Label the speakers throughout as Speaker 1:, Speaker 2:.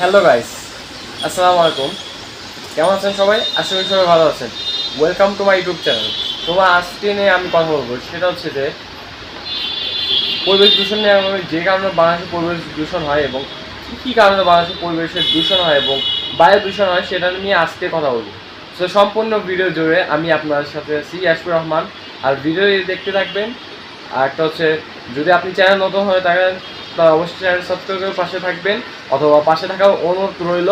Speaker 1: Hello guys আসসালামু আলাইকুম কেমন আছেন সবাই? আশা করি সবাই ভালো আছেন। Welcome to my YouTube channel তোমার আজকে নিয়ে আমি কথা বলব। সেটা হচ্ছে যে, পরিবেশ দূষণ নিয়ে আমি যে কারণে বাংলাদেশের পরিবেশ দূষণ হয় এবং কী কী কারণে বাংলাদেশের পরিবেশের দূষণ হয় এবং বায়ু দূষণ হয়, সেটা নিয়ে আজকে কথা বলব। তো সম্পূর্ণ ভিডিও জুড়ে আমি আপনার সাথে আছি ইয়াসপুর রহমান। আর ভিডিও দেখতে থাকবেন। আর একটা হচ্ছে, যদি আপনি চ্যানেল নতুন হয়ে থাকেন তাহলে অবশ্যই চ্যানেল সাবস্ক্রাইব করে পাশে থাকবেন, অথবা পাশে থাকা অনুরোধ রইল,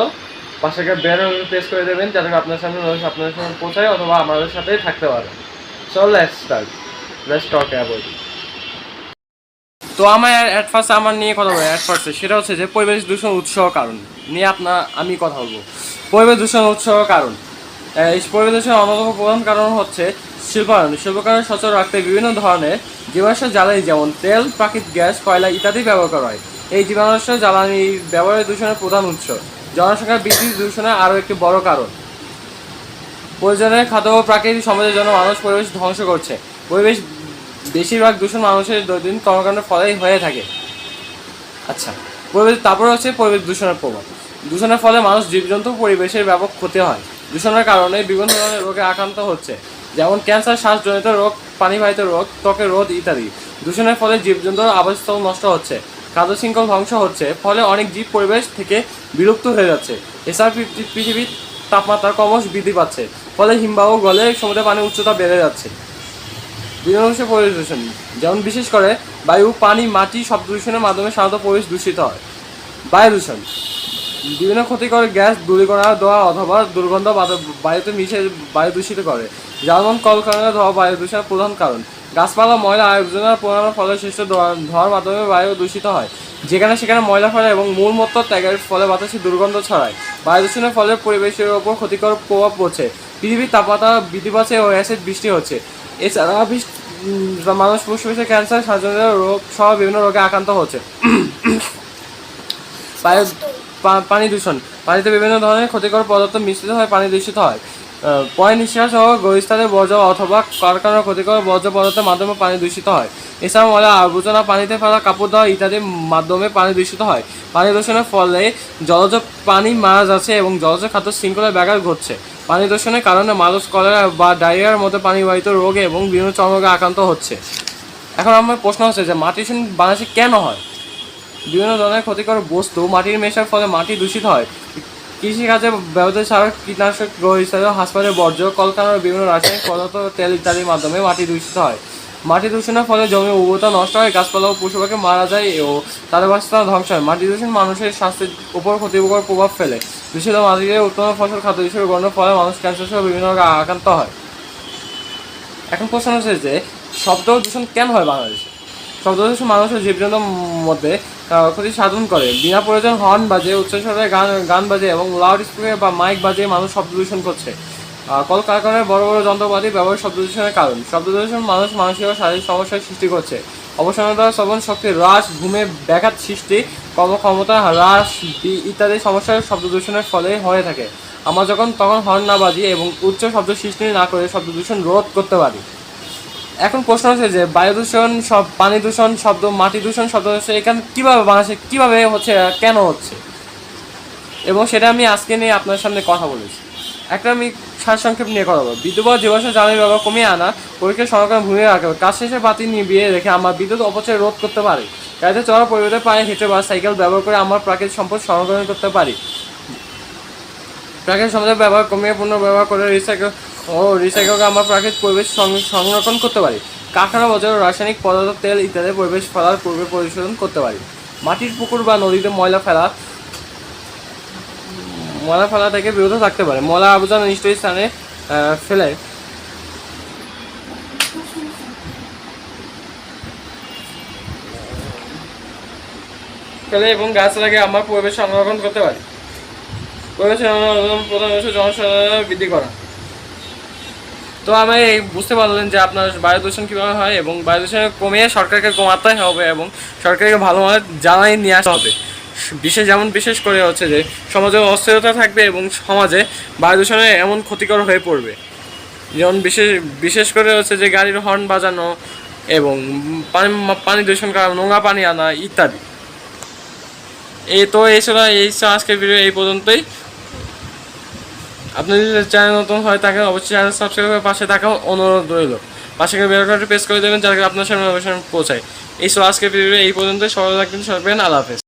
Speaker 1: পাশে থাকা ব্যানার প্রেস করে দেবেন, যাতে আপনার সামনে আপনার সামনে পৌঁছায় অথবা আমাদের সাথেই থাকতে পারে। So let's start let's talk about তো আমার অ্যাট ফার্স্ট আমার নিয়ে কথা বলব অ্যাট ফার্স্টে সেটা হচ্ছে যে, পরিবেশ দূষণ উৎস কারণ। নিয়ে আপনার আমি কথা বলব। পরিবেশ দূষণ উৎস কারণ। এই পরিবেশ দূষণের অন্যতম প্রধান কারণ হচ্ছে শিল্পায়ন। শিল্পকারণ সচল রাখতে বিভিন্ন ধরনের জীবাশ্ম জ্বালানি যেমন তেল, প্রাকৃতিক গ্যাস, কয়লা ইত্যাদি ব্যবহার করা হয়। এই জীবাশ্ম জ্বালানি ব্যবহারের দূষণের প্রধান উৎস। জনসংখ্যা বৃদ্ধি দূষণের আরও একটি বড় কারণ। প্রয়োজনের খাদ্য ও প্রাকৃতিক সমাজের জন্য মানুষ পরিবেশ ধ্বংস করছে। পরিবেশ বেশিরভাগ দূষণ মানুষের দৈনন্দিন কর্মকাণ্ডের ফলেই হয়ে থাকে। আচ্ছা পরিবেশ তারপরে হচ্ছে পরিবেশ দূষণের প্রভাব। দূষণের ফলে মানুষ জীবজন্তু পরিবেশের ব্যাপক ক্ষতি হয়। দূষণের কারণে বিভিন্ন ধরনের রোগে আক্রান্ত হচ্ছে। যেমন ক্যান্সার, শ্বাসজনিত রোগ পানিবাহিত রোগ, ত্বকের রোগ ইত্যাদি। দূষণের ফলে জীবজন্তুর আবাসস্থল নষ্ট হচ্ছে। খাদ্য শৃঙ্খল ধ্বংস হচ্ছে, ফলে অনেক জীব পরিবেশ থেকে বিলুপ্ত হয়ে যাচ্ছে। এছাড়া পৃথি- পৃথিবীর তাপমাত্রা ক্রমশ বৃদ্ধি পাচ্ছে, ফলে হিমবাহ, গলে সমুদ্রে পানির উচ্চতা বেড়ে যাচ্ছে। বিভিন্ন পরিবেশ দূষণ যেমন বিশেষ করে বায়ু, পানি, মাটি শব্দ দূষণের মাধ্যমে সাধারণত পরিবেশ দূষিত হয়। বায়ু দূষণ বিভিন্ন ক্ষতিকর গ্যাস দূরীকরণ দেওয়া অথবা দুর্গন্ধ বায়ুতে মিশে বায়ু দূষিত করে যেমন কলকারখানা ধোয়া বায়ু দূষণের প্রধান কারণ। গাছপালা, ময়লা আবর্জনা পোড়ানোর ফলে সৃষ্ট ধোয়া- ধোঁয়ার মাধ্যমে বায়ু দূষিত হয়। যেখানে সেখানে ময়লা ফেলে এবং মূলমূত্র ত্যাগের ফলে বাতাসে দুর্গন্ধ ছড়ায়। বায়ু দূষণের ফলে পরিবেশের ওপর ক্ষতিকর প্রভাব পড়ছে। পৃথিবীর তাপমাত্রা বৃদ্ধি পাচ্ছে ও অ্যাসিড বৃষ্টি হচ্ছে। এছাড়া মানুষ ফুসফুসে ক্যান্সার সার্জনের রোগ সহ বিভিন্ন রোগে আক্রান্ত হচ্ছে। বায়ু পানি দূষণ। পানিতে বিভিন্ন ধরনের ক্ষতিকর পদার্থ মিশ্রিত হয় পানি দূষিত হয়। পয় নিঃশ্বাস সহ গরিস্থানের বর্জ্য অথবা কারখানার ক্ষতিকর বর্জ্য পদার্থের মাধ্যমে পানি দূষিত হয়। এছাড়া ময়লা আবর্জনা, পানিতে ফেলা কাপড় দেওয়া ইত্যাদির মাধ্যমে পানি দূষিত হয়। পানি দূষণের ফলে জলজ পানি মারা যাচ্ছে এবং জলজ খাদ্য শৃঙ্খলায় ব্যাঘাত ঘটছে। পানি দূষণের কারণে মানুষ কলেরা বা ডায়রিয়ার মতো পানিবাহিত রোগে এবং বিভিন্ন চর্মরোগে আক্রান্ত হচ্ছে। এখন আমার প্রশ্ন হচ্ছে যে মাটি বাংলাদেশে কেন হয়? বিভিন্ন ধরনের ক্ষতিকর বস্তু মাটির মেশার ফলে মাটি দূষিত হয়। কৃষিকাজে ব্যবহৃত সার, কীটনাশক হিসাবে হাসপাতালের বর্জ্য কলকারখানার বিভিন্ন রাসায়নিক পদার্থ, তেল ইত্যাদির মাধ্যমে মাটি দূষিত হয়। মাটি দূষণের ফলে জমির উর্বরতা নষ্ট হয়, গাছপালা ও পশু পাখি মারা যায় ও তাদের বাসস্থান ধ্বংস হয়। মাটি দূষণ মানুষের স্বাস্থ্যের উপর ক্ষতিকর প্রভাব ফেলে। দূষিত মাটিতে উত্তম ফসল, খাদ্য হিসেবে গণ্যের ফলে মানুষ ক্যান্সার সহ বিভিন্ন রোগে আক্রান্ত হয়। এখন প্রশ্ন হচ্ছে যে, শব্দ দূষণ কেন হয় বাংলাদেশে? শব্দ দূষণ মানুষের জীবজন্তুর মধ্যে ক্ষতি সাধন করে। বিনা প্রয়োজন হর্ন বাজে, উচ্চস্বরে গান গান বাজে এবং লাউড স্পিকার বা মাইক বাজে মানুষ শব্দ দূষণ করছে। কলকারখানায় বড় বড় যন্ত্রপাতি ব্যবহার শব্দ দূষণের কারণ। শব্দ দূষণ মানুষ মানসিক ও শারীরিক সমস্যার সৃষ্টি করছে। অবসন্নতা শ্রবণ শক্তি হ্রাস, ঘুমে ব্যাঘাত সৃষ্টি, কর্মক্ষমতা হ্রাস ইত্যাদি সমস্যার শব্দ দূষণের ফলে হয়ে থাকে। আমরা যখন, তখন হর্ন না বাজিয়ে এবং উচ্চ শব্দ সৃষ্টি না করে শব্দ দূষণ রোধ করতে পারি। এখন প্রশ্ন হচ্ছে যে বায়ু দূষণ সব পানি দূষণ, শব্দ, মাটি দূষণ, শব্দ দূষণ এখানে কীভাবে বাংলাদেশে কীভাবে হচ্ছে, কেন হচ্ছে? এবং সেটা আমি আজকে নিয়ে আপনার সামনে কথা বলেছি। একটা আমি সারসংক্ষেপ নিয়ে কথা বলব। বিদ্যুৎ বা জ্বালানি ব্যবহার কমিয়ে আনা পরীক্ষা সংরক্ষণ ভূমিকা রাখতে হবে কাজ শেষে বাতি নিভিয়ে রেখে আমরা বিদ্যুৎ অপচয় রোধ করতে পারি। গাড়িতে চলার পরিবর্তে পায়ে হেঁটে বা সাইকেল ব্যবহার করে আমার প্রাকৃতিক সম্পদ সংরক্ষণ করতে পারি। প্রাকৃতিক সম্পদের ব্যবহার কমিয়ে পুনর্ব্যবহার করে রিসাইকেল ও রিসাইকেলকে আমরা প্রাকৃতিক পরিবেশ সংরক্ষণ করতে পারি। কারখানা বজায় রাসায়নিক পদার্থ, তেল ইত্যাদি পরিবেশ ফেলার পূর্বে পরিশোধন করতে পারি। মাটির পুকুর বা নদীতে ময়লা ফেলা ময়লা ফেলা থেকে বিরত থাকতে পারে। ময়লা আবর্জনা নিষ্ঠ স্থানে ফেলে। ফেলে এবং গাছ লাগিয়ে আমরা পরিবেশ সংরক্ষণ করতে পারি। পরিবেশ সংরক্ষণ প্রধান জনসচেতনতা বৃদ্ধি করা। তো আমি বুঝতে পারলেন যে আপনার বায়ু দূষণ কীভাবে হয় এবং বায়ু দূষণ কমিয়ে সরকারকে কমাতে হবে এবং সরকারকে ভালোভাবে জানাই নিয়ে আসতে হবে। বিশেষ যেমন বিশেষ করে হচ্ছে যে সমাজে অস্থিরতা থাকবে এবং সমাজে বায়ু দূষণে এমন ক্ষতিকর হয়ে পড়বে। যেমন বিশেষ বিশেষ করে হচ্ছে যে গাড়ির হর্ন বাজানো এবং পানি পানি দূষণ করা, নোংরা পানি আনা ইত্যাদি। এই তো এই ছিল, এই আজকের ভিডিও এই পর্যন্তই। আপনি যদি চ্যানেল নতুন হয়, তাকে অবশ্যই চ্যানেল সাবস্ক্রাইব করে পাশে থাকা অনুরোধ রইল। পাশে বেলকাটি প্রেস করে দেবেন, যাতে আপনার সামনে অবশ্যই পৌঁছায় এই সো আজকে এই পর্যন্ত সবাই থাকবেন, সবাই আল্লাহ হাফেজ।